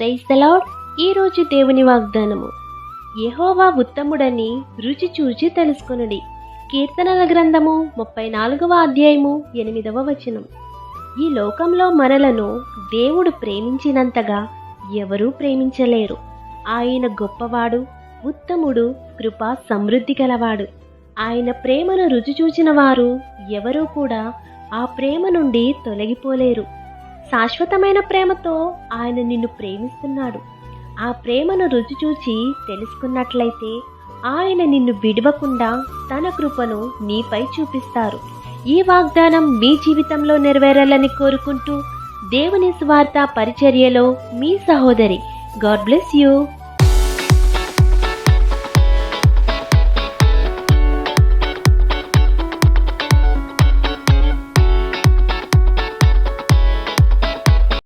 Praise the lord. ఈరోజు దేవుని వాగ్దానము. యహోవా ఉత్తముడని రుచి చూచి తెలుసుకొనుడి. కీర్తనల గ్రంథము ముప్పై నాలుగవ అధ్యాయము ఎనిమిదవ వచనం. ఈ లోకంలో మనలను దేవుడు ప్రేమించినంతగా ఎవరూ ప్రేమించలేరు. ఆయన గొప్పవాడు ఉత్తముడు కృపా సమృద్ధి గలవాడు. ఆయన ప్రేమను రుచి చూచిన వారు ఎవరూ కూడా ఆ ప్రేమ నుండి తొలగిపోలేరు. శాశ్వతమైన ప్రేమతో ఆయన నిన్ను ప్రేమిస్తున్నాడు. ఆ ప్రేమను రుచి చూచి తెలుసుకున్నట్లయితే ఆయన నిన్ను విడవకుండా తన కృపను నీపై చూపిస్తారు. ఈ వాగ్దానం మీ జీవితంలో నెరవేరాలని కోరుకుంటూ దేవుని స్వార్థ పరిచర్యలో మీ సహోదరి. God bless you.